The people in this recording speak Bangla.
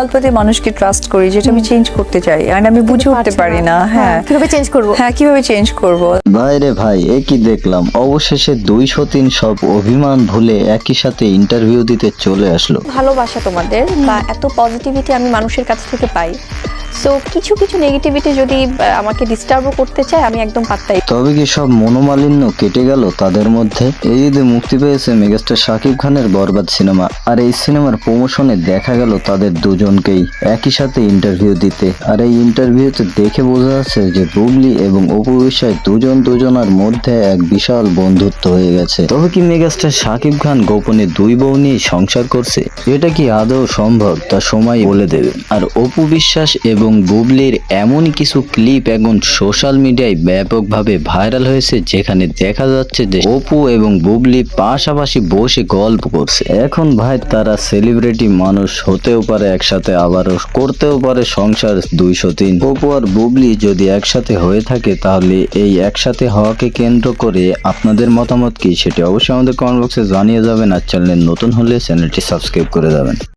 অল্পতে মানুষকে ট্রাস্ট করি যেটা আমি চেঞ্জ করতে চাই। আর আমি বুঝে উঠতে পারি না হ্যাঁ কীভাবে চেঞ্জ করব? হ্যাঁ কীভাবে চেঞ্জ করব? ভাই রে ভাই এ কি দেখলাম? অবশেষে দুইশো তিন সব অভিমান ভুলে একই সাথে ইন্টারভিউ দিতে চলে আসলো। ভালোবাসা তোমাদের বা এত পজিটিভিটি আমি মানুষের কাছ থেকে পাই। সো কিছু কিছু নেগেটিভিটি যদি আমাকে ডিস্টার্বও করতে চায়, আমি একদম পাত্তাই তবে কি সব মনোমালিন্য কেটে গেল তাদের মধ্যে? এই ঈদে মুক্তি পেয়েছে মেগাস্টার শাকিব খানের বরবাদ সিনেমা, আর এই সিনেমার প্রমোশনে দেখা গেল তাদের দুজনকেই একই সাথে ইন্টারভিউ দিতে। আর এই ইন্টারভিউতে দেখে বোঝা যাচ্ছে যে বুবলি এবং অপু বিশ্বাস দুজন দুজনার মধ্যে এক বিশাল বন্ধুত্ব হয়ে গেছে। তবে কি মেগাস্টার শাকিব খান গোপনে দুই বউ নিয়ে সংসার করছে? এটা কি আদৌ সম্ভব? তা সময় বলে দেবে। আর অপু বিশ্বাস এবং বুবলির এমন কিছু ক্লিপ এখন সোশ্যাল মিডিয়ায় ব্যাপকভাবে ভাইরাল হয়েছে, যেখানে দেখা যাচ্ছে যে অপু এবং বুবলি পাশাপাশি বসে গল্প করছে। এখন ভাই তারা সেলিব্রিটি মানুষ হতেও পারে একসাথে, আবারও করতেও পারে সংসার দুইশো তিন। অপু আর বুবলি যদি একসাথে হয়ে থাকে, তাহলে এই একসাথে হওয়াকে কেন্দ্র করে আপনাদের মতামত কি? সেটি অবশ্যই আমাদের কমেন্ট বক্সে জানিয়ে যাবেন আর চ্যানেলে নতুন হলে চ্যানেলটি সাবস্ক্রাইব করে যাবেন।